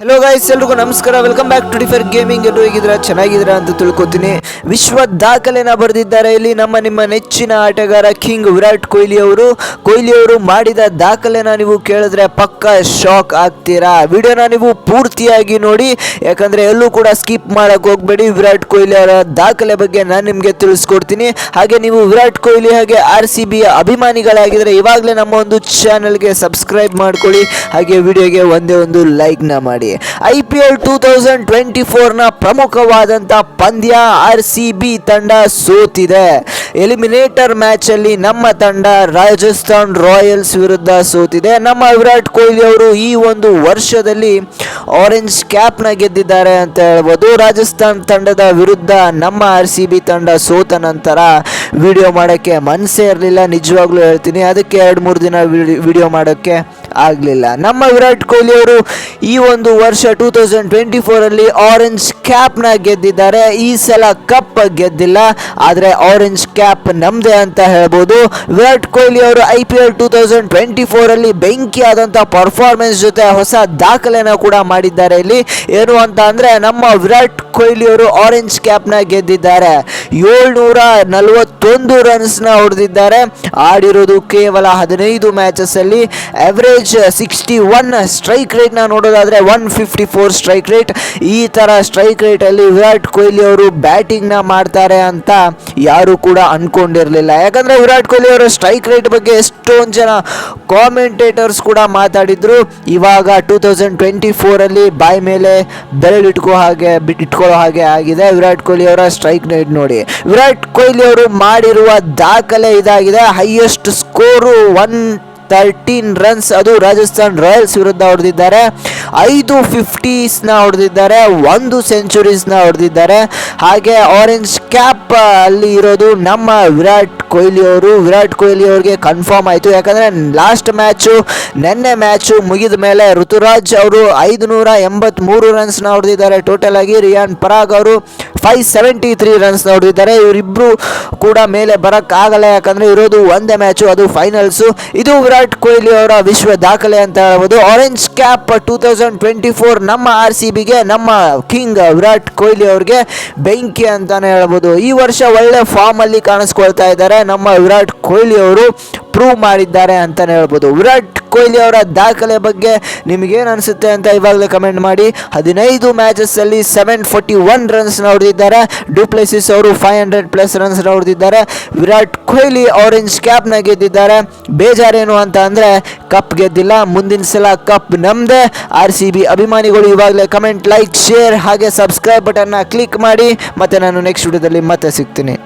Hello guys ಎಲ್ರಿಗೂ ನಮಸ್ಕಾರ. Welcome back to differ gaming ಎಲ್ಲರೂ ಹೇಗಿದ್ದೀರಾ? ಚೆನ್ನಾಗಿದ್ದೀರಾ ಅಂತ ತಿಳ್ಕೊತೀನಿ. ವಿಶ್ವ ದಾಖಲೆನ ಬರೆದಿದ್ದಾರೆ. ಇಲ್ಲಿ ನಮ್ಮ ನಿಮ್ಮ ನೆಚ್ಚಿನ ಆಟಗಾರ ಕಿಂಗ್ ವಿರಾಟ್ ಕೊಹ್ಲಿ ಅವರು. ಕೊಹ್ಲಿ ಅವರು ಮಾಡಿದ ದಾಖಲೆನ ನೀವು ಕೇಳಿದ್ರೆ ಪಕ್ಕ ಶಾಕ್ ಆಗ್ತೀರಾ? ವಿಡಿಯೋನ ನೀವು ಪೂರ್ತಿಯಾಗಿ ನೋಡಿ. ಯಾಕಂದ್ರೆ ಎಲ್ಲೂ ಕೂಡ ಸ್ಕಿಪ್ ಮಾಡಕ್ ಹೋಗಬೇಡಿ. ವಿರಾಟ್ ಕೊಹ್ಲಿ ಅವರ ದಾಖಲೆ ಬಗ್ಗೆ ನಾನು ನಿಮಗೆ ತಿಳಿಸ್ಕೊಡ್ತೀನಿ. ಹಾಗೆ ನೀವು ವಿರಾಟ್ ಕೊಹ್ಲಿ ಹಾಗೆ ಆರ್ ಸಿ ಬಿ ಅಭಿಮಾನಿಗಳಾಗಿದ್ರೆ ಇವಾಗಲೇ ನಮ್ಮ ಒಂದು ಚಾನಲ್ಗೆ ಸಬ್ಸ್ಕ್ರೈಬ್ ಮಾಡ್ಕೊಳ್ಳಿ. ಹಾಗೆ ವಿಡಿಯೋಗೆ ಒಂದೇ ಒಂದು ಲೈಕ್ನ ಮಾಡಿ. I P L two thousand twenty ಫೋರ್ನ ಪ್ರಮುಖವಾದಂಥ ಪಂದ್ಯ ಆರ್ ಸಿ ಬಿ ತಂಡ ಸೋತಿದೆ. ಎಲಿಮಿನೇಟರ್ ಮ್ಯಾಚಲ್ಲಿ ನಮ್ಮ ತಂಡ ರಾಜಸ್ಥಾನ್ ರಾಯಲ್ಸ್ ವಿರುದ್ಧ ಸೋತಿದೆ. ನಮ್ಮ ವಿರಾಟ್ ಕೊಹ್ಲಿ ಅವರು ಈ ಒಂದು ವರ್ಷದಲ್ಲಿ ಆರೆಂಜ್ ಕ್ಯಾಪ್ನ ಗೆದ್ದಿದ್ದಾರೆ ಅಂತ ಹೇಳ್ಬೋದು. ರಾಜಸ್ಥಾನ್ ತಂಡದ ವಿರುದ್ಧ ನಮ್ಮ ಆರ್ ಸಿ ಬಿ ತಂಡ ಸೋತ ನಂತರ ವಿಡಿಯೋ ಮಾಡೋಕ್ಕೆ ಮನಸ್ಸೇ ಇರಲಿಲ್ಲ. ನಿಜವಾಗ್ಲೂ ಹೇಳ್ತೀನಿ. ಅದಕ್ಕೆ ಎರಡು, ಮೂರು ದಿನ ವಿಡಿಯೋ ಮಾಡೋಕ್ಕೆ ಆಗಲಿಲ್ಲ. ನಮ್ಮ ವಿರಾಟ್ ಕೊಹ್ಲಿ ಅವರು ಈ ಒಂದು ವರ್ಷ ಟೂ ತೌಸಂಡ್ ಟ್ವೆಂಟಿ ಫೋರಲ್ಲಿ ಆರೆಂಜ್ ಕ್ಯಾಪ್ನ ಗೆದ್ದಿದ್ದಾರೆ. ಈ ಸಲ ಕಪ್ ಗೆದ್ದಿಲ್ಲ. ಆದರೆ ಆರೆಂಜ್ ಕ್ಯಾಪ್ ನಮ್ಮದೇ ಅಂತ ಹೇಳ್ಬೋದು. ವಿರಾಟ್ ಕೊಹ್ಲಿ ಅವರು I P L two thousand twenty ಫೋರಲ್ಲಿ ಬೆಂಕಿಯಾದಂಥ ಪರ್ಫಾರ್ಮೆನ್ಸ್ ಜೊತೆ ಹೊಸ ದಾಖಲೆನ ಕೂಡ ಮಾಡಿದ್ದಾರೆ ಇಲ್ಲಿ. ಏನು ಅಂತ ಅಂದರೆ ನಮ್ಮ ವಿರಾಟ್ ಕೊಹ್ಲಿ ಅವರು ಆರೆಂಜ್ ಕ್ಯಾಪ್ನ ಗೆದ್ದಿದ್ದಾರೆ. ಏಳ್ನೂರ ನಲವತ್ತೊಂದು ರನ್ಸ್ನ ಹೊಡೆದಿದ್ದಾರೆ. ಆಡಿರೋದು ಕೇವಲ ಹದಿನೈದು ಮ್ಯಾಚಸ್ಸಲ್ಲಿ ಅವರೇಜ್ ಸಿಕ್ಸ್ಟಿ ಒನ್ ಸ್ಟ್ರೈಕ್ ರೇಟ್ನ ನೋಡೋದಾದರೆ one fifty four strike rate ಈ ಥರ ಸ್ಟ್ರೈಕ್ ರೇಟಲ್ಲಿ ವಿರಾಟ್ ಕೊಹ್ಲಿ ಅವರು ಬ್ಯಾಟಿಂಗ್ನ ಮಾಡ್ತಾರೆ ಅಂತ ಯಾರೂ ಕೂಡ ಅಂದ್ಕೊಂಡಿರಲಿಲ್ಲ ಯಾಕಂದರೆ ವಿರಾಟ್ ಕೊಹ್ಲಿ ಅವರ ಸ್ಟ್ರೈಕ್ ರೇಟ್ ಬಗ್ಗೆ ಎಷ್ಟೊಂದು ಜನ ಕಾಮೆಂಟೇಟರ್ಸ್ ಕೂಡ ಮಾತಾಡಿದರು. ಇವಾಗ ಟೂ ತೌಸಂಡ್ ಟ್ವೆಂಟಿ ಫೋರಲ್ಲಿ ಬಾಯಿ ಮೇಲೆ ಬೆರಳಿಟ್ಕೋ ಹಾಗೆ, ಇಟ್ಕೊಳ್ಳೋ ಹಾಗೆ ಆಗಿದೆ. ವಿರಾಟ್ ಕೊಹ್ಲಿ ಅವರ ಸ್ಟ್ರೈಕ್ ರೇಟ್ ನೋಡಿ. ವಿರಾಟ್ ಕೊಹ್ಲಿ ಅವರು ಮಾಡಿರುವ ದಾಖಲೆ ಇದಾಗಿದೆ. Highest score one thirteen runs ಅದು ರಾಜಸ್ಥಾನ್ ರಾಯಲ್ಸ್ ವಿರುದ್ಧ ಹೊಡೆದಿದ್ದಾರೆ. ಐದು ಫಿಫ್ಟೀಸ್ನ ಹೊಡೆದಿದ್ದಾರೆ. ಒಂದು ಸೆಂಚುರೀಸ್ನ ಹೊಡೆದಿದ್ದಾರೆ. ಹಾಗೆ ಆರೆಂಜ್ ಕ್ಯಾಪ್ ಅಲ್ಲಿ ಇರೋದು ನಮ್ಮ ವಿರಾಟ್ ಕೊಹ್ಲಿ ಅವರು. ವಿರಾಟ್ ಕೊಹ್ಲಿ ಅವ್ರಿಗೆ ಕನ್ಫರ್ಮ್ ಆಯಿತು. ಯಾಕಂದರೆ ಲಾಸ್ಟ್ ಮ್ಯಾಚು ನಿನ್ನೆ ಮ್ಯಾಚು ಮುಗಿದ ಮೇಲೆ ಋತುರಾಜ್ ಅವರು ಐದುನೂರ ಎಂಬತ್ತ್ಮೂರು ರನ್ಸ್ನ ಹೊಡೆದಿದ್ದಾರೆ. ಟೋಟಲ್ ಆಗಿ ರಿಯಾನ್ ಪರಾಗ್ ಅವರು ಫೈವ್ ಸೆವೆಂಟಿ ತ್ರೀ ರನ್ಸ್ ನೋಡಿದ್ದಾರೆ. ಇವರಿಬ್ಬರು ಕೂಡ ಮೇಲೆ ಬರೋಕ್ಕಾಗಲ್ಲ. ಯಾಕಂದರೆ ಇರೋದು ಒಂದೇ ಮ್ಯಾಚು ಅದು ಫೈನಲ್ಸು ಇದು ವಿರಾಟ್ ಕೊಹ್ಲಿ ಅವರ ವಿಶ್ವ ದಾಖಲೆ ಅಂತ ಹೇಳ್ಬೋದು. Orange cap two thousand twenty four ನಮ್ಮ ಆರ್ ಸಿ ಬಿಗೆ ನಮ್ಮ ಕಿಂಗ್ ವಿರಾಟ್ ಕೊಹ್ಲಿ ಅವ್ರಿಗೆ ಬೆಂಕಿ ಅಂತಲೇ ಹೇಳ್ಬೋದು. ಈ ವರ್ಷ ಒಳ್ಳೆ ಫಾರ್ಮಲ್ಲಿ ಕಾಣಿಸ್ಕೊಳ್ತಾ ಇದ್ದಾರೆ ನಮ್ಮ ವಿರಾಟ್ ಕೊಹ್ಲಿ ಅವರು. ಪ್ರೂವ್ ಮಾಡಿದ್ದಾರೆ ಅಂತಲೇ ಹೇಳ್ಬೋದು. ವಿರಾಟ್ ಕೊಹ್ಲಿ ಅವರ ದಾಖಲೆ ಬಗ್ಗೆ ನಿಮಗೇನು ಅನಿಸುತ್ತೆ ಅಂತ ಇವಾಗಲೇ ಕಮೆಂಟ್ ಮಾಡಿ. ಹದಿನೈದು ಮ್ಯಾಚಸ್ಸಲ್ಲಿ ಸೆವೆನ್ ಫೋರ್ಟಿ ಒನ್ ರನ್ಸ್ನ ಹೊಡೆದಿದ್ದಾರೆ ಡುಪ್ಲೆಸಿಸ್ ಅವರು ಫೈವ್ ಹಂಡ್ರೆಡ್ ಪ್ಲಸ್ ರನ್ಸ್ನ ಹೊಡೆದಿದ್ದಾರೆ ವಿರಾಟ್ ಕೊಹ್ಲಿ ಆರೆಂಜ್ ಕ್ಯಾಪ್ನ ಗೆದ್ದಿದ್ದಾರೆ. ಬೇಜಾರೇನು ಅಂತ ಅಂದರೆ ಕಪ್ ಗೆದ್ದಿಲ್ಲ. ಮುಂದಿನ ಸಲ ಕಪ್ ನಮ್ಮದೇ ಆರ್ ಸಿ ಬಿ ಅಭಿಮಾನಿಗಳು ಇವಾಗಲೇ ಕಮೆಂಟ್ ಲೈಕ್ ಶೇರ್ ಹಾಗೆ ಸಬ್ಸ್ಕ್ರೈಬ್ ಬಟನ್ನ ಕ್ಲಿಕ್ ಮಾಡಿ. ಮತ್ತು ನಾನು ನೆಕ್ಸ್ಟ್ ವಿಡಿಯೋದಲ್ಲಿ ಮತ್ತೆ ಸಿಗ್ತೀನಿ.